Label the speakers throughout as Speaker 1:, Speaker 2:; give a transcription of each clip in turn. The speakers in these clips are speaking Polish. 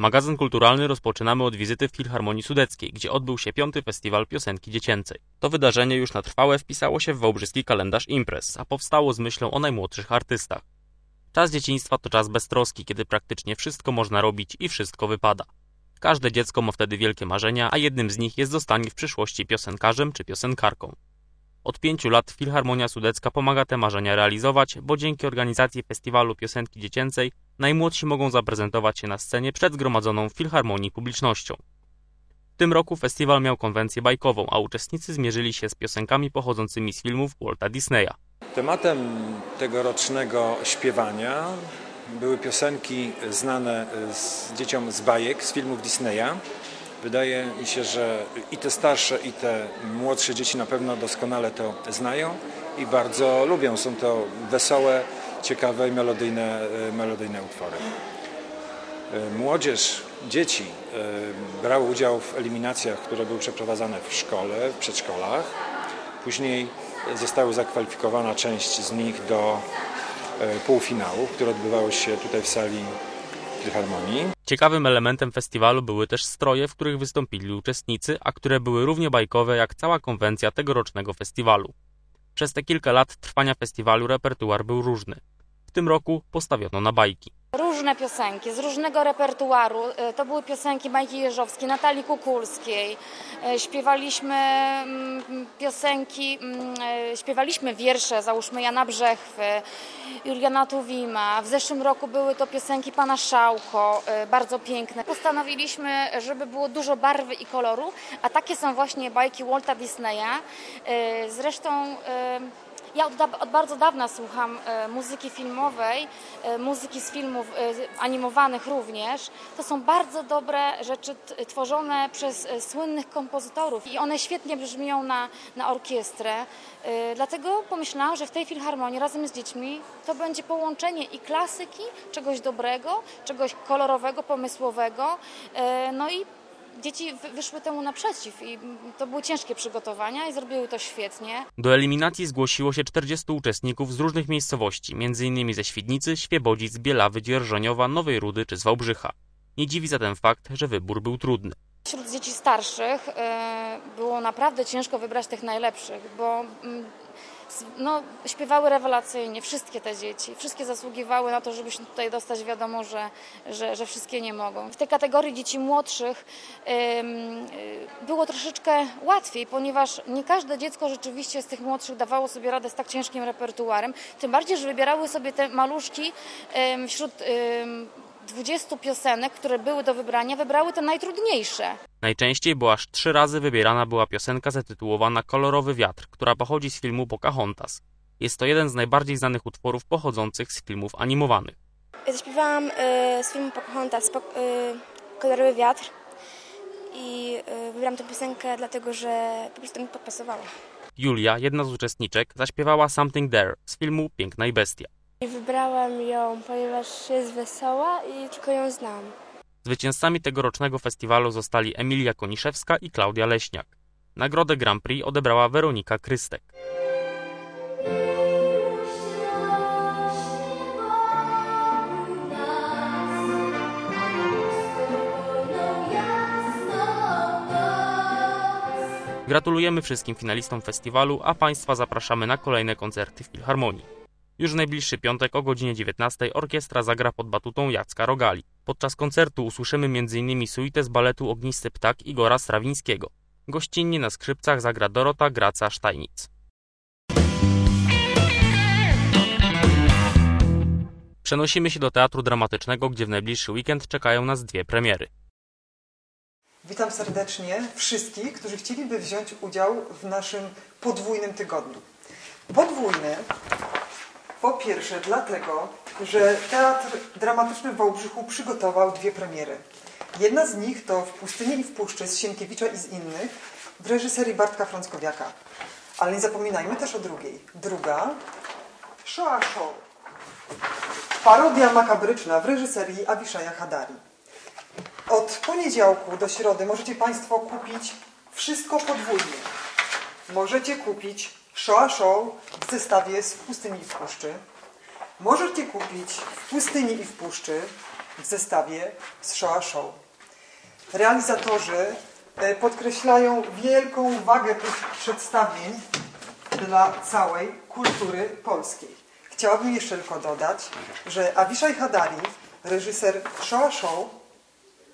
Speaker 1: Magazyn kulturalny rozpoczynamy od wizyty w Filharmonii Sudeckiej, gdzie odbył się piąty festiwal piosenki dziecięcej. To wydarzenie już na trwałe wpisało się w wałbrzyski kalendarz imprez, a powstało z myślą o najmłodszych artystach. Czas dzieciństwa to czas beztroski, kiedy praktycznie wszystko można robić i wszystko wypada. Każde dziecko ma wtedy wielkie marzenia, a jednym z nich jest zostanie w przyszłości piosenkarzem czy piosenkarką. Od pięciu lat Filharmonia Sudecka pomaga te marzenia realizować, bo dzięki organizacji Festiwalu Piosenki Dziecięcej najmłodsi mogą zaprezentować się na scenie przed zgromadzoną w Filharmonii publicznością. W tym roku festiwal miał konwencję bajkową, a uczestnicy zmierzyli się z piosenkami pochodzącymi z filmów Walta Disneya.
Speaker 2: Tematem tegorocznego śpiewania były piosenki znane z dzieciom z bajek, z filmów Disneya. Wydaje mi się, że i te starsze, i te młodsze dzieci na pewno doskonale to znają i bardzo lubią. Są to wesołe, ciekawe i melodyjne, melodyjne utwory. Młodzież, dzieci brały udział w eliminacjach, które były przeprowadzane w szkole, w przedszkolach. Później została zakwalifikowana część z nich do półfinału, które odbywały się tutaj w sali Filharmonii.
Speaker 1: Ciekawym elementem festiwalu były też stroje, w których wystąpili uczestnicy, a które były równie bajkowe jak cała konwencja tegorocznego festiwalu. Przez te kilka lat trwania festiwalu repertuar był różny. W tym roku postawiono na bajki.
Speaker 3: Różne piosenki z różnego repertuaru. To były piosenki Majki Jeżowskiej, Natalii Kukulskiej. Śpiewaliśmy piosenki, śpiewaliśmy wiersze, załóżmy Jana Brzechwy, Juliana Tuwima. W zeszłym roku były to piosenki pana Szałko, bardzo piękne. Postanowiliśmy, żeby było dużo barwy i koloru, a takie są właśnie bajki Walta Disneya. Zresztą ja od, od, bardzo dawna słucham e, muzyki filmowej, e, muzyki z filmów e, animowanych również. To są bardzo dobre rzeczy tworzone przez słynnych kompozytorów i one świetnie brzmią na, na orkiestrę. Dlatego pomyślałam, że w tej filharmonii razem z dziećmi to będzie połączenie i klasyki, czegoś dobrego, czegoś kolorowego, pomysłowego, no i dzieci wyszły temu naprzeciw i to były ciężkie przygotowania i zrobiły to świetnie.
Speaker 1: Do eliminacji zgłosiło się 40 uczestników z różnych miejscowości, m.in. ze Świdnicy, Świebodzic, Bielawy, Dzierżoniowa, Nowej Rudy czy z Wałbrzycha. Nie dziwi zatem fakt, że wybór był trudny.
Speaker 3: Wśród dzieci starszych było naprawdę ciężko wybrać tych najlepszych, bo no, śpiewały rewelacyjnie, wszystkie te dzieci. Wszystkie zasługiwały na to, żeby się tutaj dostać. Wiadomo, że, że, że wszystkie nie mogą. W tej kategorii dzieci młodszych ym, było troszeczkę łatwiej, ponieważ nie każde dziecko rzeczywiście z tych młodszych dawało sobie radę z tak ciężkim repertuarem. Tym bardziej, że wybierały sobie te maluszki wśród 20 piosenek, które były do wybrania, wybrały te najtrudniejsze.
Speaker 1: Najczęściej, bo aż trzy razy wybierana była piosenka zatytułowana Kolorowy wiatr, która pochodzi z filmu Pocahontas. Jest to jeden z najbardziej znanych utworów pochodzących z filmów animowanych.
Speaker 4: Zaśpiewałam y, z filmu Pocahontas po, y, Kolorowy wiatr i y, wybrałam tę piosenkę dlatego, że po prostu mi podpasowała.
Speaker 1: Julia, jedna z uczestniczek, zaśpiewała Something There z filmu Piękna i Bestia.
Speaker 4: Wybrałam ją, ponieważ jest wesoła i tylko ją znam.
Speaker 1: Zwycięzcami tegorocznego festiwalu zostali Emilia Koniszewska i Klaudia Leśniak. Nagrodę Grand Prix odebrała Weronika Krystek. Gratulujemy wszystkim finalistom festiwalu, a Państwa zapraszamy na kolejne koncerty w Filharmonii. Już w najbliższy piątek o godzinie 19 orkiestra zagra pod batutą Jacka Rogali. Podczas koncertu usłyszymy m.in. suite z baletu Ognisty Ptak Igora Strawińskiego. Gościnnie na skrzypcach zagra Dorota Graca-Sztajnic. Przenosimy się do Teatru Dramatycznego, gdzie w najbliższy weekend czekają nas dwie premiery.
Speaker 5: Witam serdecznie wszystkich, którzy chcieliby wziąć udział w naszym podwójnym tygodniu. Podwójny po pierwsze dlatego, że Teatr Dramatyczny w Wałbrzychu przygotował dwie premiery. Jedna z nich to W pustyni i w puszczy z Sienkiewicza i z innych w reżyserii Bartka Frąckowiaka. Ale nie zapominajmy też o drugiej. Druga Shoah Show. Parodia makabryczna w reżyserii Awiszaja Hadari. Od poniedziałku do środy możecie Państwo kupić wszystko podwójnie. Możecie kupić Shoah Show w zestawie z pustyni i w puszczy. Możecie kupić w pustyni i w puszczy w zestawie z Shoah Show. Realizatorzy e, podkreślają wielką wagę tych przedstawień dla całej kultury polskiej. Chciałabym jeszcze tylko dodać, że Avishai Hadari, reżyser Shoah Show,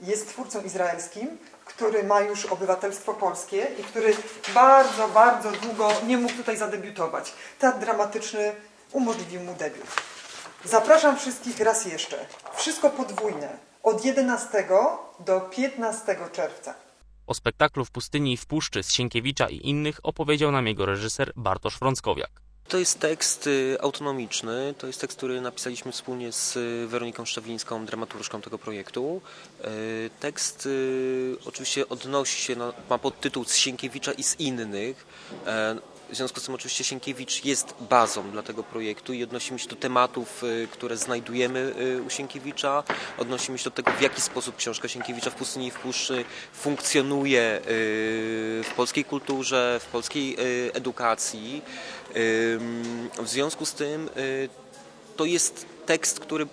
Speaker 5: jest twórcą izraelskim, który ma już obywatelstwo polskie i który bardzo, bardzo długo nie mógł tutaj zadebiutować. Teatr dramatyczny umożliwił mu debiut. Zapraszam wszystkich raz jeszcze. Wszystko podwójne. Od 11 do 15 czerwca.
Speaker 1: O spektaklu w pustyni i w puszczy z Sienkiewicza i innych opowiedział nam jego reżyser Bartosz Frąckowiak.
Speaker 6: To jest tekst y, autonomiczny, to jest tekst, który napisaliśmy wspólnie z y, Weroniką Szczawińską, dramaturżką tego projektu. Y, Tekst oczywiście odnosi się, ma podtytuł z Sienkiewicza i z innych. W związku z tym oczywiście Sienkiewicz jest bazą dla tego projektu i odnosimy się do tematów, y, które znajdujemy y, u Sienkiewicza. Odnosimy się do tego, w jaki sposób książka Sienkiewicza w Pustyni i w Puszczy funkcjonuje y, w polskiej kulturze, w polskiej edukacji. W związku z tym to jest tekst, który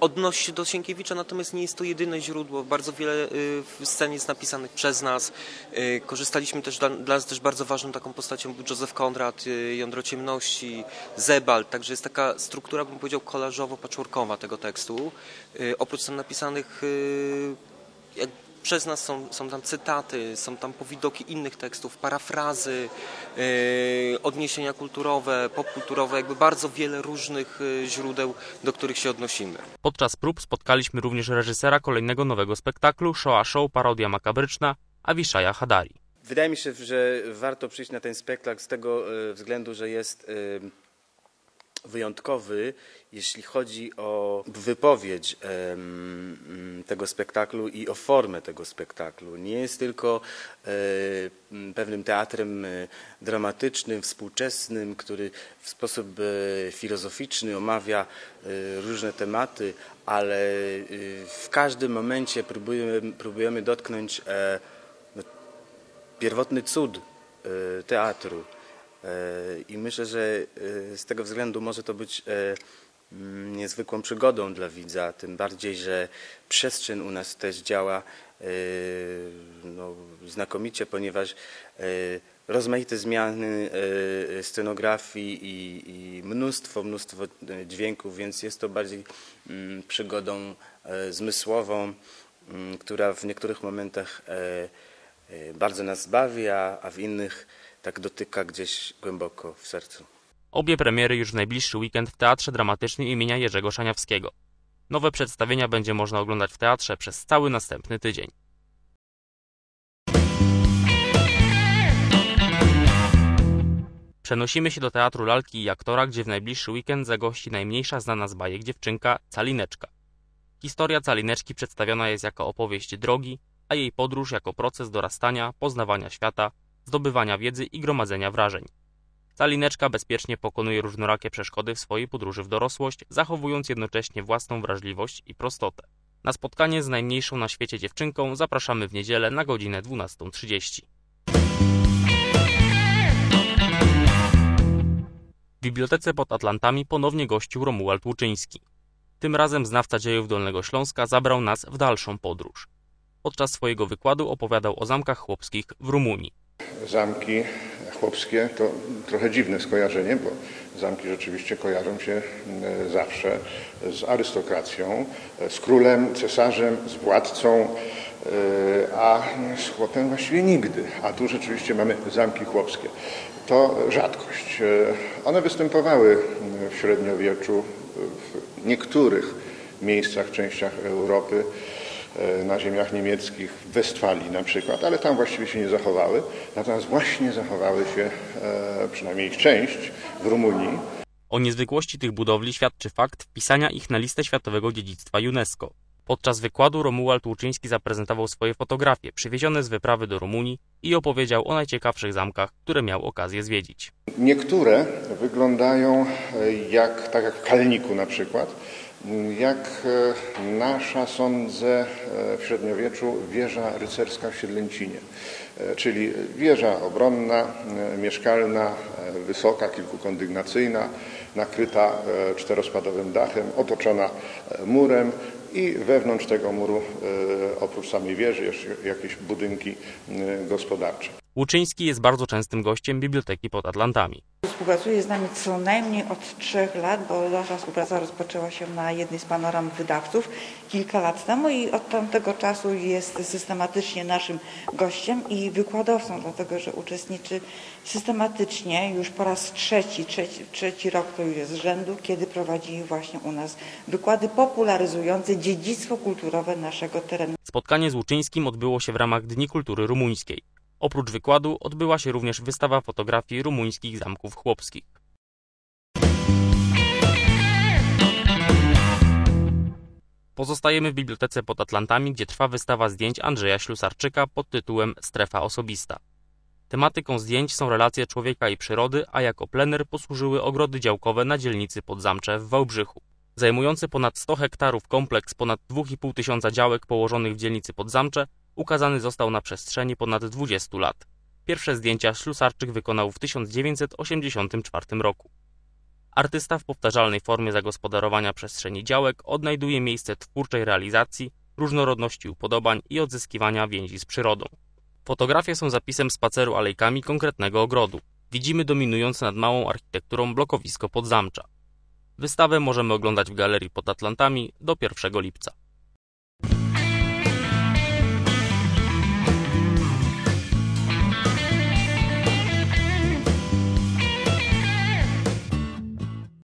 Speaker 6: odnosi się do Sienkiewicza, natomiast nie jest to jedyne źródło. Bardzo wiele y, scen jest napisanych przez nas. Y, Korzystaliśmy też, dla, dla nas też bardzo ważną taką postacią był Józef Konrad, y, Jądro Ciemności, Zebald, także jest taka struktura, bym powiedział, kolażowo-patchworkowa tego tekstu. Oprócz scen napisanych jak przez nas są, są tam cytaty, są tam powidoki innych tekstów, parafrazy, yy, odniesienia kulturowe, popkulturowe, jakby bardzo wiele różnych yy, źródeł, do których się odnosimy.
Speaker 1: Podczas prób spotkaliśmy również reżysera kolejnego nowego spektaklu Shoah Show parodia makabryczna Avishaja Hadari.
Speaker 7: Wydaje mi się, że warto przyjść na ten spektakl z tego e, względu, że jest e, wyjątkowy, jeśli chodzi o wypowiedź mm, tego spektaklu i o formę tego spektaklu. Nie jest tylko pewnym teatrem e, dramatycznym, współczesnym, który w sposób e, filozoficzny omawia e, różne tematy, ale w każdym momencie próbujemy, próbujemy dotknąć e, pierwotny cud teatru. E, I myślę, że e, z tego względu może to być e, mm, niezwykłą przygodą dla widza, tym bardziej, że przestrzeń u nas też działa no, znakomicie, ponieważ rozmaite zmiany scenografii i, i mnóstwo, mnóstwo dźwięków, więc jest to bardziej mm, przygodą zmysłową, mm, która w niektórych momentach bardzo nas bawi, a, a w innych tak dotyka gdzieś głęboko w sercu.
Speaker 1: Obie premiery już w najbliższy weekend w Teatrze Dramatycznym imienia Jerzego Szaniawskiego. Nowe przedstawienia będzie można oglądać w teatrze przez cały następny tydzień. Przenosimy się do Teatru Lalki i Aktora, gdzie w najbliższy weekend zagości najmniejsza znana z bajek dziewczynka Calineczka. Historia Calineczki przedstawiona jest jako opowieść drogi, a jej podróż jako proces dorastania, poznawania świata, zdobywania wiedzy i gromadzenia wrażeń. Calineczka bezpiecznie pokonuje różnorakie przeszkody w swojej podróży w dorosłość, zachowując jednocześnie własną wrażliwość i prostotę. Na spotkanie z najmniejszą na świecie dziewczynką zapraszamy w niedzielę na godzinę 12.30. W Bibliotece pod Atlantami ponownie gościł Romuald Łuczyński. Tym razem znawca dziejów Dolnego Śląska zabrał nas w dalszą podróż. Podczas swojego wykładu opowiadał o zamkach chłopskich w Rumunii.
Speaker 8: Zamki chłopskie to trochę dziwne skojarzenie, bo zamki rzeczywiście kojarzą się e, zawsze z arystokracją, e, z królem, cesarzem, z władcą, e, a z chłopem właściwie nigdy. A tu rzeczywiście mamy zamki chłopskie. To rzadkość. One występowały w średniowieczu w niektórych miejscach, częściach Europy na ziemiach niemieckich, w Westfalii na przykład, ale tam właściwie się nie zachowały. Natomiast właśnie zachowały się, e, przynajmniej ich część, w Rumunii.
Speaker 1: O niezwykłości tych budowli świadczy fakt wpisania ich na listę światowego dziedzictwa UNESCO. Podczas wykładu Romuald Łuczyński zaprezentował swoje fotografie przywiezione z wyprawy do Rumunii i opowiedział o najciekawszych zamkach, które miał okazję zwiedzić.
Speaker 8: Niektóre wyglądają e, jak, tak jak w Kalniku na przykład, jak e, nasza, sądzę, e, w średniowieczu wieża rycerska w Siedlęcinie. E, Czyli wieża obronna, mieszkalna, wysoka, kilkukondygnacyjna, nakryta czterospadowym dachem, otoczona murem i wewnątrz tego muru, oprócz samej wieży, jeszcze jakieś budynki gospodarcze.
Speaker 1: Łuczyński jest bardzo częstym gościem Biblioteki pod Atlantami.
Speaker 9: Współpracuje z nami co najmniej od trzech lat, bo nasza współpraca rozpoczęła się na jednej z panoram wydawców kilka lat temu i od tamtego czasu jest systematycznie naszym gościem i wykładowcą, dlatego że uczestniczy systematycznie już po raz trzeci, trzeci, trzeci rok to już jest z rzędu, kiedy prowadzi właśnie u nas wykłady popularyzujące dziedzictwo kulturowe naszego terenu.
Speaker 1: Spotkanie z Łuczyńskim odbyło się w ramach Dni Kultury Rumuńskiej. Oprócz wykładu odbyła się również wystawa fotografii rumuńskich zamków chłopskich. Pozostajemy w bibliotece pod Atlantami, gdzie trwa wystawa zdjęć Andrzeja Ślusarczyka pod tytułem Strefa osobista. Tematyką zdjęć są relacje człowieka i przyrody, a jako plener posłużyły ogrody działkowe na dzielnicy Podzamcze w Wałbrzychu. Zajmujący ponad 100 hektarów kompleks ponad 2,5 tysiąca działek położonych w dzielnicy Podzamcze ukazany został na przestrzeni ponad 20 lat. Pierwsze zdjęcia Ślusarczyk wykonał w 1984 roku. Artysta w powtarzalnej formie zagospodarowania przestrzeni działek odnajduje miejsce twórczej realizacji, różnorodności upodobań i odzyskiwania więzi z przyrodą. Fotografie są zapisem spaceru alejkami konkretnego ogrodu. Widzimy dominujące nad małą architekturą blokowisko podzamcza. Wystawę możemy oglądać w galerii pod Atlantami do 1 lipca.